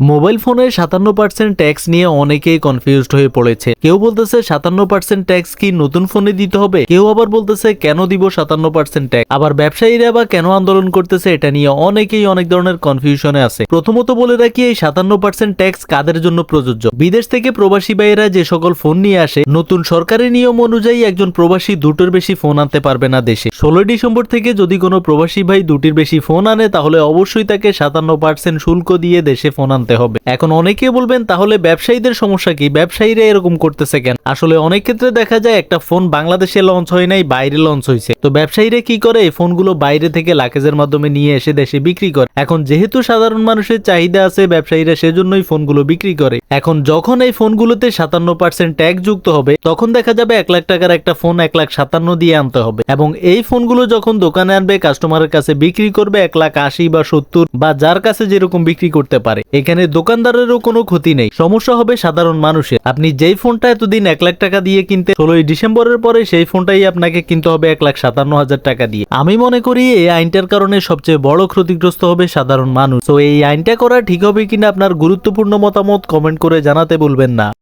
Mobile ফোনে সাতান্ন percent tax নিয়ে অনেকেই কনফিউজড হয়ে পড়েছে। কেউ বলতেছে সাতান্ন পার্সেন্ট ট্যাক্স কি নতুন ফোনে দিতে হবে? কেউ আবার বলতেছে কেন দিব সাতান্ন পার্সেন্ট ট্যাক্স? আবার ব্যবসায়ীরা বা কেন আন্দোলন করতেছে এটা নিয়ে অনেকেই অনেক ধরনের কনফিউশনে আছে। প্রথমত বলে রাখি, এই সাতান্ন পার্সেন্ট ট্যাক্স কাদের জন্য প্রযোজ্য? বিদেশ থেকে প্রবাসী ভাইয়েরা যে সকল ফোন নিয়ে আসে, নতুন সরকারি নিয়ম অনুযায়ী একজন প্রবাসী দুটোর বেশি ফোন আনতে পারবে না দেশে। ষোলোই ডিসেম্বর থেকে যদি কোনো প্রবাসী ভাই দুটির বেশি ফোন আনে, তাহলে অবশ্যই তাকে সাতান্ন পার্সেন্ট শুল্ক দিয়ে দেশে ফোন আনতে হবে। এখন অনেকে বলবেন, তাহলে ব্যবসায়ীদের সমস্যা কি? ব্যবসায়ীরা এরকম করতেছে কেন? আসলে অনেক ক্ষেত্রে দেখা যায় একটা ফোন বাংলাদেশে লঞ্চ হয় নাই, বাইরে লঞ্চ হয়েছে তো ব্যবসায়ীরা কি করে? এই ফোনগুলো বাইরে থেকে লাকেজের মাধ্যমে নিয়ে এসে দেশে বিক্রি করে। এখন যেহেতু সাধারণ মানুষের চাহিদা আছে, ব্যবসায়ীরা সেজন্যই ফোনগুলো বিক্রি করে। এখন যখন এই ফোনগুলোতে সাতান্ন পার্সেন্ট ট্যাক্স যুক্ত হবে, তখন দেখা যাবে এক লাখ টাকার একটা ফোন এক লাখ সাতান্ন দিয়ে আনতে হবে। এবং এই ফোনগুলো যখন দোকানে আনবে কাস্টমারের কাছে বিক্রি করবে এক লাখ আশি বা সত্তর বা যার কাছে যেরকম বিক্রি করতে পারে। এখানে দোকানদারেরও কোনো ক্ষতি নেই। সমস্যা হবে সাধারণ মানুষের। আপনি যেই ফোনটা এতদিন এক লাখ টাকা দিয়ে কিনতে ষোলোই ডিসেম্বরের পরে সেই ফোনটাই আপনাকে কিনতে হবে এক লাখ সাতান্ন হাজার টাকা দিয়ে। আমি মনে করি এই আইনটার কারণে সবচেয়ে বড় ক্ষতিগ্রস্ত হবে সাধারণ মানুষ। তো এই আইনটা করা ঠিক হবে কিনা আপনার গুরুত্বপূর্ণ মতামত কমেন্ট করে জানাতে বলবেন না।